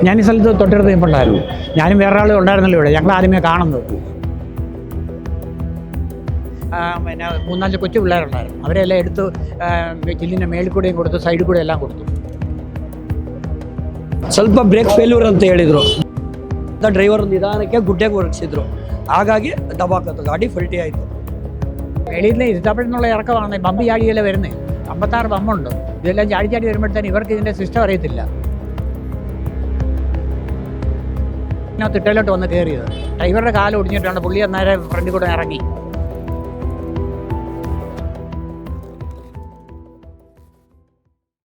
ഞാൻ ഈ സ്ഥലത്ത് തൊട്ടടുത്ത് നിൽപ്പുണ്ടായിരുന്നു ഞാനും വേറെ ആളും ഉണ്ടായിരുന്നല്ലോ ഇവിടെ ഞങ്ങൾ ആദ്യമേ കാണുന്നത് ആ, പിന്നെ മൂന്നാല് കൊച്ചു പിള്ളേരുണ്ടായിരുന്നു അവരെല്ലാം എടുത്ത് ആ, ചില്ലിൻ്റെ മേളിൽ കൂടെയും കൊടുത്തു സൈഡിൽ കൂടെ എല്ലാം കൊടുത്തു ಸ್ವಲ್ಪ ಬ್ರೇಕ್ ಫೇಲ್ಯೂರ್ ಅಂತ ಹೇಳಿದರು ಡ್ರೈವರ್ ನಿಧಾನಕ್ಕೆ ಗುಡ್ಡೆಗೆ ಹೊರಗಿಸಿದ್ರು ಹಾಗಾಗಿ ದಬಾಕತ್ತು ಗಾಡಿ ಫಲ್ಟಿ ಆಯಿತು വെളിയിൽ നിന്ന് ഇരുത്തപ്പെടുന്നുള്ള ഇറക്കമാണ് ബമ്പ് ചാടിയല്ലേ വരുന്നത് അമ്പത്താറ് ബമ്പുണ്ട് ഇതെല്ലാം ചാടി ചാടി വരുമ്പോഴത്തേന് ഇവർക്ക് ഇതിൻ്റെ സിസ്റ്റം അറിയത്തില്ല പിന്നെ ഇട്ടയിലോട്ട് വന്ന് കയറിയത്. ഡ്രൈവറുടെ കാലം ഒടിഞ്ഞിട്ടാണ് പുള്ളി അന്നേരം ഫ്രണ്ടിൽ കൂടെ ഇറങ്ങി.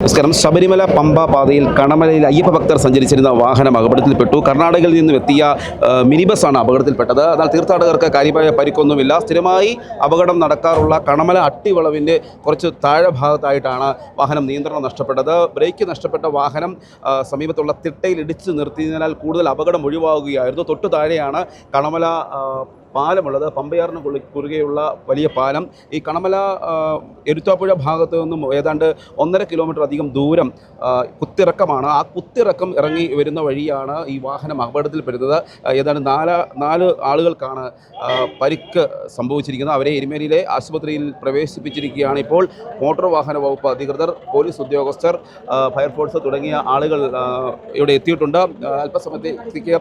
നമസ്കാരം. ശബരിമല പമ്പ പാതയിൽ കണമലയിൽ അയ്യപ്പ ഭക്തർ സഞ്ചരിച്ചിരുന്ന വാഹനം അപകടത്തിൽപ്പെട്ടു. കർണാടകയിൽ നിന്നും എത്തിയ മിനി ബസ്സാണ് അപകടത്തിൽപ്പെട്ടത്. എന്നാൽ തീർത്ഥാടകർക്ക് കാര്യമായ പരിക്കൊന്നുമില്ല. സ്ഥിരമായി അപകടം നടക്കാറുള്ള കണമല അട്ടിവളവിന്റെ കുറച്ച് താഴെ ഭാഗത്തായിട്ടാണ് വാഹനം നിയന്ത്രണം നഷ്ടപ്പെട്ടത്. ബ്രേക്ക് നഷ്ടപ്പെട്ട വാഹനം സമീപത്തുള്ള തിട്ടയിൽ ഇടിച്ചു നിർത്തിയതിനാൽ കൂടുതൽ അപകടം ഒഴിവാകുകയായിരുന്നു. തൊട്ടു താഴെയാണ് കണമല പാലമുള്ളത്. പമ്പയാറിന് കുറുകെയുള്ള വലിയ പാലം. ഈ കണമല എരുത്താപ്പുഴ ഭാഗത്ത് നിന്നും ഏതാണ്ട് ഒന്നര കിലോമീറ്റർ അധികം ദൂരം കുത്തിറക്കമാണ്. ആ കുത്തിറക്കം ഇറങ്ങി വരുന്ന വഴിയാണ് ഈ വാഹനം അപകടത്തിൽപ്പെടുന്നത് ഏതാണ്ട് നാല് നാല് ആളുകൾക്കാണ് പരിക്ക് സംഭവിച്ചിരിക്കുന്നത്. അവരെ എരുമേലിയിലെ ആശുപത്രിയിൽ പ്രവേശിപ്പിച്ചിരിക്കുകയാണ് ഇപ്പോൾ മോട്ടോർ വാഹന വകുപ്പ് അധികൃതർ പോലീസ് ഉദ്യോഗസ്ഥർ ഫയർഫോഴ്സ് തുടങ്ങിയ ആളുകൾ ഇവിടെ എത്തിയിട്ടുണ്ട്. അല്പസമയത്തേക്ക്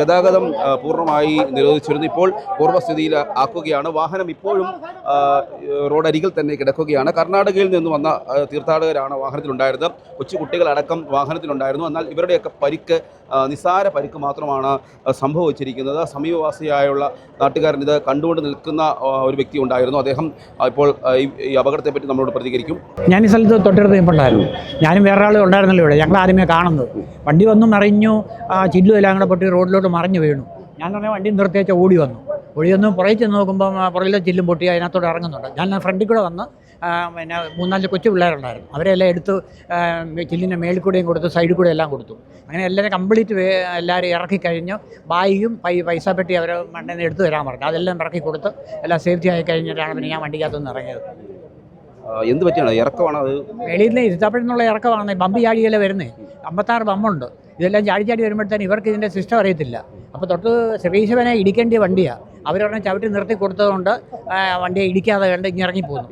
ഗതാഗതം പൂർണമായി നിരോധിച്ചിരുന്നു. ഇപ്പോൾ പൂർവസ്ഥിതിയിൽ ആക്കുകയാണ്. വാഹനം ഇപ്പോഴും റോഡരികിൽ തന്നെ കിടക്കുകയാണ്. കർണാടകയിൽ നിന്ന് വന്ന തീർത്ഥാടകരാണ് വാഹനത്തിലുണ്ടായിരുന്നത്. കൊച്ചു കുട്ടികളടക്കം വാഹനത്തിലുണ്ടായിരുന്നു. എന്നാൽ ഇവരുടെയൊക്കെ പരിക്ക് നിസാര പരിക്ക് മാത്രമാണ് സംഭവിച്ചിരിക്കുന്നത്. സമീപവാസിയായുള്ള നാട്ടുകാരൻ ഇത് കണ്ടുകൊണ്ട് നിൽക്കുന്ന ഒരു വ്യക്തി ഉണ്ടായിരുന്നു. അദ്ദേഹം ഇപ്പോൾ ഈ അപകടത്തെപ്പറ്റി നമ്മളോട് പ്രതികരിക്കും. ഞാൻ ഈ സ്ഥലത്ത് തൊട്ടടുത്ത് നിൽപ്പുണ്ടായിരുന്നു ഞാനും വേറെ ആളും ഉണ്ടായിരുന്നല്ലോ ഇവിടെ. ഞങ്ങൾ ആദ്യമേ കാണുന്നത്. വണ്ടി വന്നു മറിഞ്ഞു ചില്ലു എല്ലാം കൂടെ പൊട്ടി റോഡിലോട്ട് മറിഞ്ഞു വീണു. ഞാൻ പറഞ്ഞ വണ്ടി നിർത്തിയേച്ച ഓടി വന്നു. വന്ന് പുറകിൽ ചെന്ന് നോക്കുമ്പോൾ പുറകിലെ ചില്ലും പൊട്ടി അതിനകത്തോടെ ഇറങ്ങുന്നുണ്ട്. ഞാൻ ഫ്രണ്ടിൽ കൂടെ വന്ന് പിന്നെ മൂന്നാൽ കൊച്ചു പിള്ളേരുണ്ടായിരുന്നു. അവരെല്ലാം എടുത്ത് ചില്ലിന്റെ മേളിൽ കൂടെയും കൊടുത്തു സൈഡിൽ കൂടെ എല്ലാം കൊടുത്തു. അങ്ങനെ എല്ലാവരും കംപ്ലീറ്റ് എല്ലാവരും ഇറക്കി കഴിഞ്ഞ് ബായിയും പൈ പൈസ പെട്ടി അവർ മണ്ണിൽ നിന്ന് എടുത്തു തരാൻ പറഞ്ഞു. അതെല്ലാം ഇറക്കി കൊടുത്ത് എല്ലാം സേഫ്റ്റി ആയി കഴിഞ്ഞിട്ടാണ് പിന്നെ ഞാൻ വണ്ടിക്കകത്ത് നിന്ന് ഇറങ്ങിയത് എന്ത് പറ്റിയാണ്? ഇറക്കമാണ് അത്? വെളിയിൽ നിന്ന് ഇരുത്തപ്പെടുന്നുള്ള ഇറക്കമാണ്. ബമ്പ് ചാടിയല്ലേ വരുന്നത് അമ്പത്താറ് ബമ്പുണ്ട് ഇതെല്ലാം ചാടി ചാടി വരുമ്പോഴത്തേന് ഇവർക്ക് ഇതിന്റെ സിസ്റ്റം അറിയത്തില്ല. അപ്പോൾ തൊട്ട് ശ്രീശവനെ ഇടിക്കേണ്ട വണ്ടിയാണ് അവർ പറഞ്ഞ ചവിട്ടി നിർത്തി കൊടുത്തതുകൊണ്ട് ആ, വണ്ടിയെ ഇടിക്കാതെ കണ്ട് ഇങ്ങനെ ഇറങ്ങിപ്പോന്നു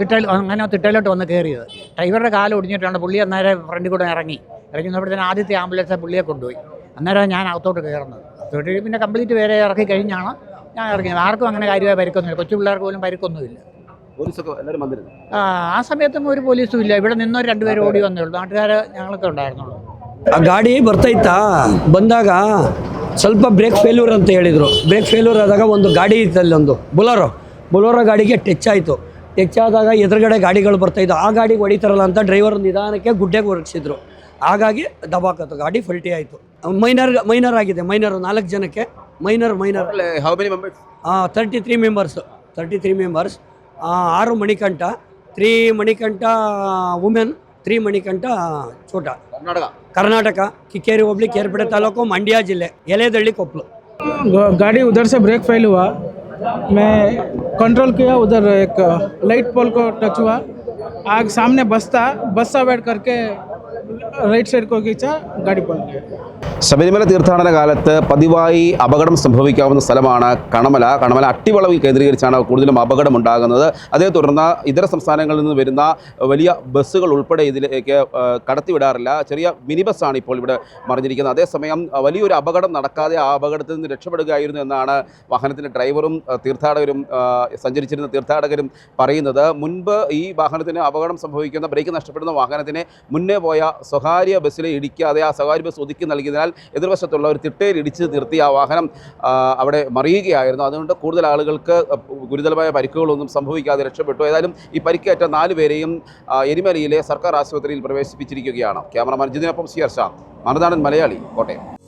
തിട്ടയിൽ അങ്ങനെ തിട്ടയിലോട്ട് വന്ന് കയറിയത് ഡ്രൈവറുടെ കാല് ഒടിഞ്ഞിട്ടാണ് പുള്ളി അന്നേരം ഫ്രണ്ടിൽ കൂടെ ഇറങ്ങി ഇറങ്ങി വന്നപ്പോഴത്തേന് ആദ്യത്തെ ആംബുലൻസ് പുള്ളിയെ കൊണ്ടുപോയി അന്നേരം ഞാൻ അകത്തോട്ട് കയറുന്നത് തൊട്ട് പിന്നെ കംപ്ലീറ്റ് വേറെ ഇറക്കി കഴിഞ്ഞാണ് ഞാൻ ഇറങ്ങിയത് ആർക്കും അങ്ങനെ കാര്യമായ പരിക്കൊന്നുമില്ല കൊച്ചു പിള്ളേർക്ക് പോലും പരിക്കൊന്നുമില്ല പോലീസൊക്കെ എല്ലാവരും വന്നിരുന്നു ആ ആ സമയത്തും ഒരു പോലീസും ഇല്ല ഇവിടെ നിന്നൊരു രണ്ടുപേരും ഓടി വന്നേ ഉള്ളൂ നാട്ടുകാർ ഞങ്ങളൊക്കെ ഉണ്ടായിരുന്നുള്ളൂ ಆ ಗಾಡಿ ಬರ್ತಾಯಿತ್ತಾ ಬಂದಾಗ ಸ್ವಲ್ಪ ಬ್ರೇಕ್ ಫೇಲ್ಯೂರ್ ಅಂತ ಹೇಳಿದರು. ಬ್ರೇಕ್ ಫೇಲ್ಯೂರ್ ಆದಾಗ ಒಂದು ಗಾಡಿ ಇತ್ತು ಒಂದು. ಬುಲರೋ ಬುಲೋರೋ ಗಾಡಿಗೆ ಟಚ್ ಆಯಿತು. ಟಚ್ ಆದಾಗ ಎದುರುಗಡೆ ಗಾಡಿಗಳು ಬರ್ತಾಯಿದ್ದು ಆ ಗಾಡಿಗೆ ಹೊಡಿತಾರಲ್ಲ ಅಂತ ಡ್ರೈವರ್ ನಿಧಾನಕ್ಕೆ ಗುಡ್ಡೆಗೆ ಹೊರಗಿಸಿದ್ರು ಹಾಗಾಗಿ ದಬಾಕತ್ತು. ಗಾಡಿ ಫಲ್ಟಿ ಆಯಿತು. ಮೈನರ್ ಮೈನರ್ ಆಗಿದೆ. ಮೈನರ್ ನಾಲ್ಕು ಜನಕ್ಕೆ. Minor minor how many members thirty three members thirty three members ಆರು Manikanta. Three Manikanta women three Manikanta ಚೋಟ ಕರ್ನಾಟಕ ಕರ್ನಾಟಕ ಕಿಕ್ಕೇರಿ ಹೋಬಳಿ ಕೇರ್ಪೇಟೆ ತಾಲೂಕು ಮಂಡ್ಯ ಜಿಲ್ಲೆ ಎಲೆದಳ್ಳಿ ಕೊಪ್ಪಲು ग- गाड़ी उधर से ब्रेक फेल हुआ मैं कंट्रोल किया उधर एक लाइट पोल को टच हुआ आग सामने बस था बस अवॉइड करके राइट साइड को खींचा गाड़ी पलट गया ശബരിമല തീർത്ഥാടന കാലത്ത് പതിവായി അപകടം സംഭവിക്കാവുന്ന സ്ഥലമാണ് കണമല. കണമല അട്ടിവളവിൽ കേന്ദ്രീകരിച്ചാണ് കൂടുതലും അപകടം ഉണ്ടാകുന്നത്. അതേ തുടർന്ന് ഇതര സംസ്ഥാനങ്ങളിൽ നിന്ന് വരുന്ന വലിയ ബസ്സുകൾ ഉൾപ്പെടെ ഇതിലേക്ക് കടത്തിവിടാറില്ല. ചെറിയ മിനി ബസ്സാണ് ഇപ്പോൾ ഇവിടെ മറിഞ്ഞിരിക്കുന്നത്. അതേസമയം വലിയൊരു അപകടം നടക്കാതെ ആ അപകടത്തിൽ നിന്ന് രക്ഷപ്പെടുകയായിരുന്നു എന്നാണ് വാഹനത്തിന്റെ ഡ്രൈവറും തീർത്ഥാടകരും സഞ്ചരിച്ചിരുന്ന തീർത്ഥാടകരും പറയുന്നത്. മുൻപ് ഈ വാഹനത്തിന് അപകടം സംഭവിക്കുന്ന ബ്രേക്ക് നഷ്ടപ്പെടുന്ന വാഹനത്തിനെ മുന്നേ പോയ സ്വകാര്യ ബസ്സിലെ ഇടിക്കാതെ ആ സ്വകാര്യ ബസ് ഒതുക്കി നൽകിയതിനാൽ എതിർവശത്തുള്ള ഒരു തിട്ടയിൽ ഇടിച്ച് നിർത്തി ആ വാഹനം അവിടെ മറിയുകയായിരുന്നു. അതുകൊണ്ട് കൂടുതൽ ആളുകൾക്ക് ഗുരുതരമായ പരിക്കുകളൊന്നും സംഭവിക്കാതെ രക്ഷപ്പെട്ടു. ഏതായാലും ഈ പരിക്കേറ്റ നാല് പേരെയും എരിമലയിലെ സർക്കാർ ആശുപത്രിയിൽ പ്രവേശിപ്പിച്ചിരിക്കുകയാണ്. ക്യാമറമാൻ ജിതിനൊപ്പം സിയർ ഷാ മറുനാടൻ മലയാളി കോട്ടയം.